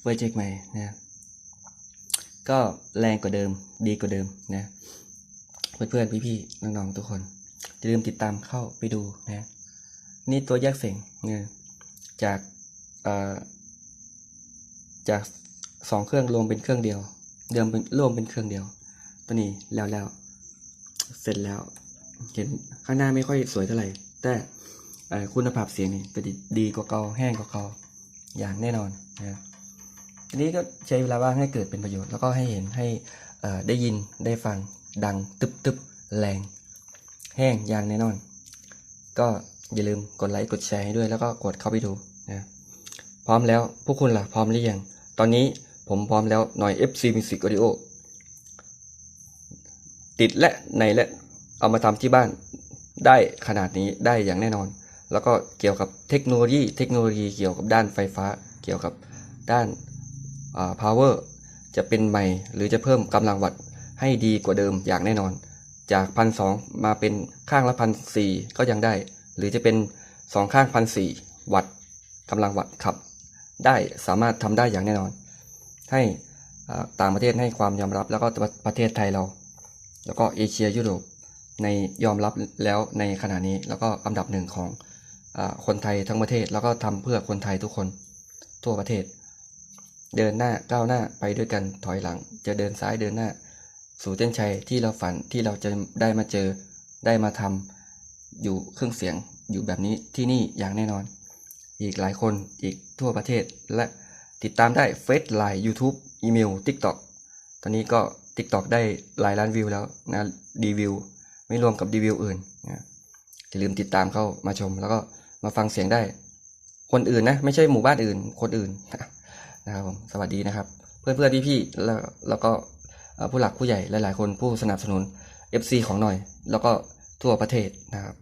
โปรเจกต์ใหม่นะก็แรงกว่าเดิมดีกว่าเดิมนะเพื่อนๆพี่ๆน้องๆทุกคนอย่าลืมติดตามเข้าไปดูนะนี่ตัวแยกเสียงเนี่ยจากจากสองเครื่องรวมเป็นเครื่องเดียว เดิมเป็นรวมเป็นเครื่องเดียว ตัวนี้แล้วแล้วเสร็จแล้ว เห็นข้างหน้าไม่ค่อยสวยเท่าไหร่ แต่คุณภาพเสียงนี่จะดีดีกว่าเก่าแห้งกว่าเก่าอย่างแน่นอนนะ ทีนี้ก็ใช้เวลาว่างให้เกิดเป็นประโยชน์แล้วก็ให้เห็นให้ได้ยินได้ฟังดังตึบตึบแรง แห้งอย่างแน่นอน ก็อย่าลืมกดไลค์กดแชร์ให้ด้วยแล้วก็กดเข้าไปดูนะพร้อมแล้วพวกคุณล่ะพร้อมหรือยังตอนนี้ผมพร้อมแล้วหน่อย FC Music Audio ติดและในและเอามาทำที่บ้านได้ขนาดนี้ได้อย่างแน่นอน แล้วก็เกี่ยวกับเทคโนโลยี เทคโนโลยีเกี่ยวกับด้านไฟฟ้า เกี่ยวกับด้าน power จะเป็นใหม่หรือจะเพิ่มกำลังวัตต์ให้ดีกว่าเดิมอย่างแน่นอน จากพันสองมาเป็นข้างละพันสี่ก็ยังได้ หรือจะเป็นสองข้างพันสี่วัตต์กำลังวัตต์ขับ ได้สามารถทำได้อย่างแน่นอน ให้ต่างประเทศให้ความยอมรับแล้วก็ประเทศไทยเรา แล้วก็เอเชียยุโรปในยอมรับแล้วในขณะนี้แล้วก็อันดับหนึ่งของอคนไทยทั้งประเทศแล้วก็ทำเพื่อคนไทยทุกคนทั่วประเทศ เดินหน้าก้าวหน้าไปด้วยกันถอยหลัง จะเดินซ้ายเดินหน้า สู่เส้นชัยที่เราฝันที่เราจะได้มาเจอได้มาทำอยู่เครื่องเสียงอยู่แบบนี้ที่นี่อย่างแน่นอน อีกหลายคนอีกทั่วประเทศและติดตามได้เฟซไลน์ YouTube อีเมล TikTok ตอนนี้ก็ TikTok ได้หลายล้านวิวแล้วนะดีวิว ไม่รวมกับดีวิวอื่นนะอย่าลืมติดตามเข้ามาชม แล้วก็มาฟังเสียงได้ คนอื่นนะ ไม่ใช่หมู่บ้านอื่น คนอื่นนะ ครับผมสวัสดีนะครับ เพื่อนเพื่อนพี่พี่แล้วแล้วก็ผู้หลักผู้ใหญ่หลาย ๆ คนผู้สนับสนุน FC ของหน่อย แล้วก็ทั่วประเทศนะครับ